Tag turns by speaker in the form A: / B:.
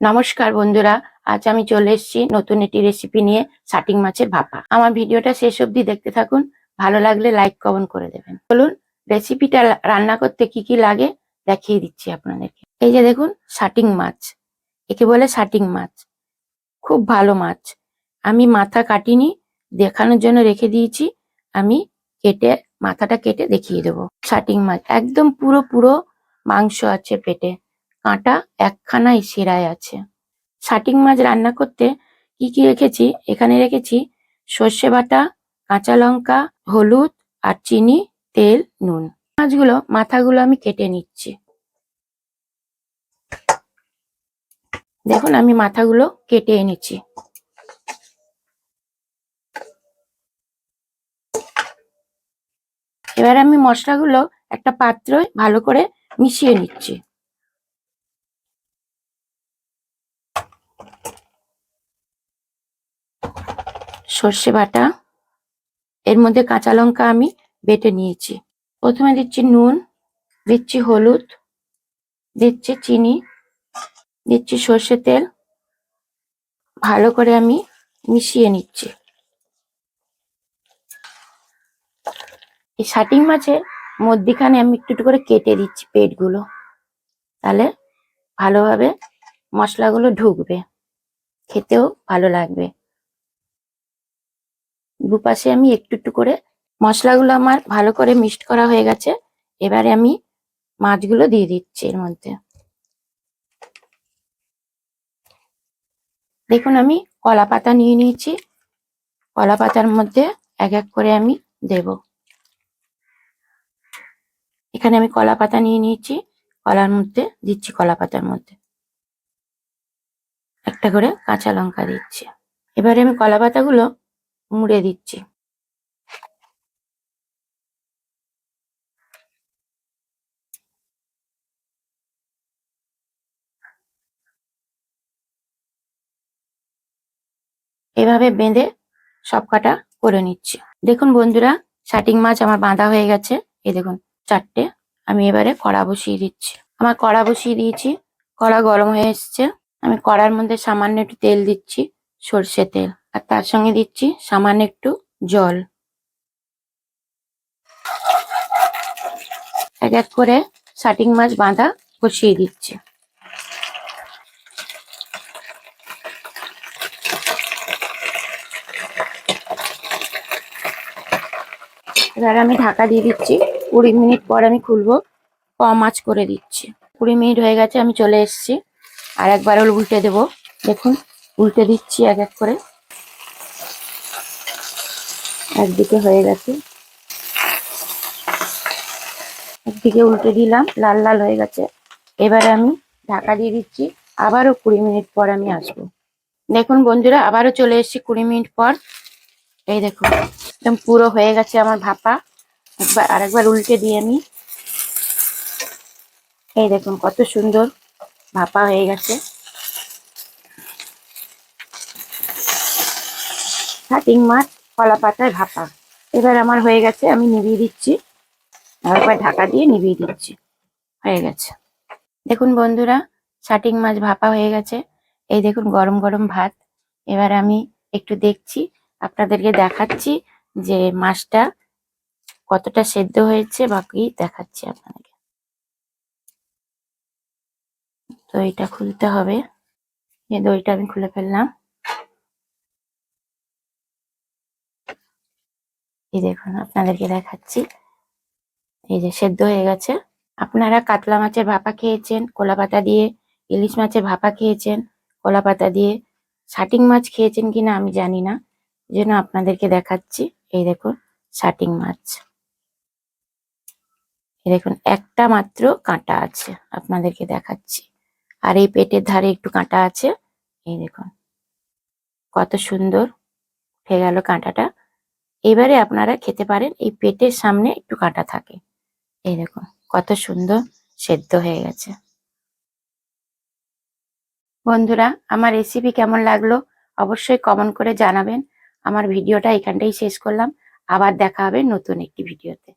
A: নমস্কার বন্ধুরা, আজ আমি চলে এসেছি নতুন একটি রেসিপি নিয়ে সাটিং মাছের ভাপা। আমার ভিডিওটা শেষ অবধি দেখতে থাকুন, ভালো লাগলে লাইক কমেন্ট করে দেবেন। চলুন রেসিপিটা রান্না করতে কি কি লাগে দেখিয়ে দিচ্ছি আপনাদেরকে। এই যে দেখুন, সাটিং মাছ। একে বলে সাটিং মাছ। খুব ভালো মাছ। আমি মাথা কাটিনি, দেখানোর জন্য রেখে দিয়েছি। আমি কেটে, মাথাটা কেটে দেখিয়ে দেবো। সাটিং মাছ, একদম পুরো পুরো মাংস আছে পেটে। কাঁটা একখানাই সেরায় আছে। শাটিং মাছ রান্না করতে কি কি রেখেছি? এখানে রেখেছি সর্ষে বাটা, কাঁচা লঙ্কা, হলুদ আর চিনি, তেল, নুন। মাছগুলো, মাথাগুলো আমি কেটে নিচ্ছি। দেখুন, আমি মাথাগুলো কেটে এনেছি। এবার আমি মশলাগুলো একটা পাত্রে ভালো করে মিশিয়ে নিচ্ছি। সর্ষে বাটা, এর মধ্যে কাঁচা লঙ্কা আমি বেটে নিয়েছি। প্রথমে দিচ্ছি নুন, দিচ্ছি হলুদ, দিচ্ছি চিনি, দিচ্ছি সর্ষে তেল। ভালো করে আমি মিশিয়ে নিচ্ছি। এই শাটিং মাছের মধ্যিখানে আমি একটু একটু করে কেটে দিচ্ছি পেটগুলো। তাহলে ভালোভাবে মশলাগুলো ঢুকবে। খেতেও ভালো লাগবে। দুপাশে আমি একটু একটু করে মশলাগুলো আমার ভালো করে মিক্সড করা হয়ে গেছে। এবারে আমি মাছগুলো দিয়ে দিচ্ছি এর মধ্যে। দেখুন, আমি কলা পাতা নিয়ে নিয়েছি। কলা পাতার মধ্যে এক এক করে আমি দেব। এখানে আমি কলা পাতা নিয়ে নিয়েছি। কলার মধ্যে দিচ্ছি কলা পাতার মধ্যে। একটা করে কাঁচা লঙ্কা দিচ্ছি। এবারে আমি কলা পাতাগুলো মুড়ে দিচ্ছি। এভাবে বেঁধে সব কাটা করে নিচ্ছি। দেখুন বন্ধুরা, শাটিং মাছ আমার বাঁধা হয়ে গেছে। এই দেখুন, চারটে আমি এবারে কড়া বসিয়ে দিচ্ছি। আমার কড়া বসিয়ে দিয়েছি, কড়া গরম হয়ে এসছে। আমি কড়ার মধ্যে সামান্য একটু তেল দিচ্ছি, সর্ষে তেল। আর তার সঙ্গে দিচ্ছি সামান্য একটু জল। এক এক করে শাটিং মাছ বাঁধা বসিয়ে দিচ্ছি। এবার আমি ঢাকা দিয়ে দিচ্ছি। কুড়ি মিনিট পর আমি খুলবো। কম আঁচ করে দিচ্ছি। কুড়ি মিনিট হয়ে গেছে, আমি চলে এসেছি। আর একবার উল্টে দেবো। দেখুন, উল্টে দিচ্ছি এক এক করে। একদিকে হয়ে গেছে। একদিকে উল্টে দিলাম, লাল লাল হয়ে গেছে। এবারে আমি ঢাকা দিয়ে দিচ্ছি। আবারও কুড়ি মিনিট পর আমি আসব। দেখুন বন্ধুরা, আবারও চলে এসেছি কুড়ি মিনিট পর। এই দেখুন, একদম পুরো হয়ে গেছে আমার ভাপা। একবার আরেকবার উল্টে দিয়ে আমি। এই দেখুন, কত সুন্দর ভাপা হয়ে গেছে। কাটিং মাছ। কলা পাতায় ভাপা। এবার আমার হয়ে গেছে, আমি নিভিয়ে দিচ্ছি। আরেকবার ঢাকা দিয়ে নিভিয়ে দিচ্ছি। হয়ে গেছে। দেখুন বন্ধুরা, শাটিং মাছ ভাপা হয়ে গেছে। এই দেখুন, গরম গরম ভাত। এবার আমি একটু দেখছি, আপনাদেরকে দেখাচ্ছি যে মাছটা কতটা সেদ্ধ হয়েছে, বাকি দেখাচ্ছি আপনাদেরকে। দইটা খুলতে হবে। দইটা আমি খুলে ফেললাম। এই দেখুন, আপনাদেরকে দেখাচ্ছি। এই যে সেদ্ধ হয়ে গেছে। আপনারা কাতলা মাছের ভাপা খেয়েছেন, কলা পাতা দিয়ে, ইলিশ মাছের ভাপা খেয়েছেন, কলা পাতা দিয়ে, শাটিং মাছ খেয়েছেন কিনা আমি জানি না। জন্য আপনাদেরকে দেখাচ্ছি। এই দেখুন, শাটিং মাছ। দেখুন, একটা মাত্র কাঁটা আছে আপনাদেরকে দেখাচ্ছি। আর এই পেটের ধারে একটু কাঁটা আছে। এই দেখুন, কত সুন্দর উঠে গেল কাঁটাটা। এবারে আপনারা খেতে পারেন, এই পেটের সামনে একটু কাটা থাকে। এই দেখুন, কত সুন্দর সেদ্ধ হয়ে গেছে। বন্ধুরা, আমার রেসিপি কেমন লাগল অবশ্যই কমেন্ট করে জানাবেন। আমার ভিডিওটা এখানটাই শেষ করলাম। আবার দেখা হবে নতুন একটি ভিডিওতে।